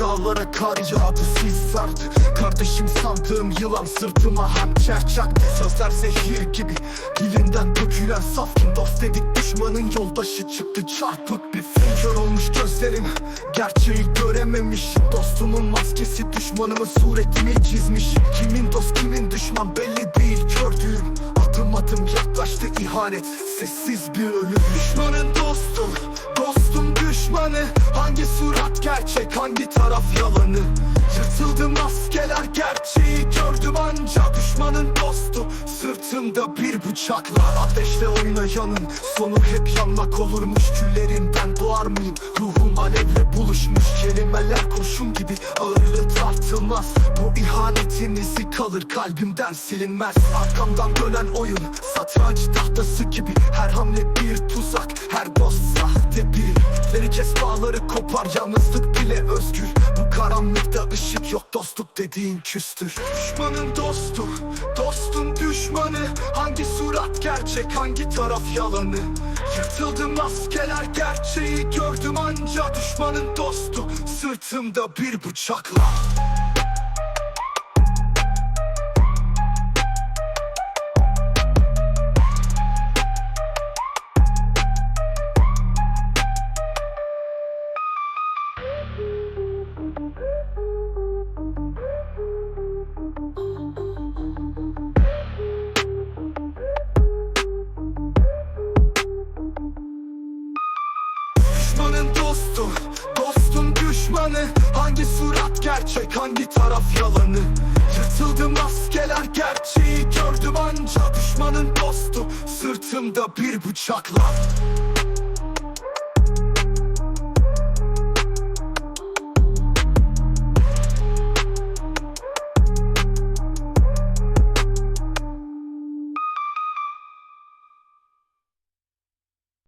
Dağlara kar yağdı sis sardı. Kardeşim sandığım yılan sırtıma hançer çaktı Sözler zehir gibi dilinden dökülen safkin Dost dedik düşmanın yoldaşı çıktı. Çarpık bir film Kör olmuş gözlerim. Gerçeği görememiş. Dostumun maskesi düşmanımın suretini çizmiş. Kimin dost kimin düşman belli değil. Kördüğüm Adım adım yaklaştı ihanet. Sessiz bir ölüm Düşmanın dostu Dostum düşmanı surat gerçek hangi taraf yalanı? Yırtıldı maskeler gerçeği gördüm anca Düşmanın dostu. Sırtımda bir bıçakla Ateşle oynayanın sonu hep yanmak olurmuş. Küllerimden doğar mıyım? Ruhum alevle buluşmuş. Kelimeler kurşun gibi ağırlığı tartılmaz. Bu ihanetin izi kalır kalbimden silinmez. Arkamdan dönen oyun Satranç tahtası gibi Her hamle bir tuzak. Her Leri kes bağları kopar Yalnızlık bile özgür. Bu karanlıkta ışık yok Dostluk dediğin küstür. Düşmanın dostu Dostun düşmanı. Hangi surat gerçek hangi taraf yalanı? Yırtıldı maskeler gerçeği gördüm anca Düşmanın dostu. Sırtımda bir bıçakla düşmanı Hangi surat gerçek, hangi taraf yalanı? Yırtıldı maskeler gerçeği gördüm anca Düşmanın dostu, sırtımda bir bıçakla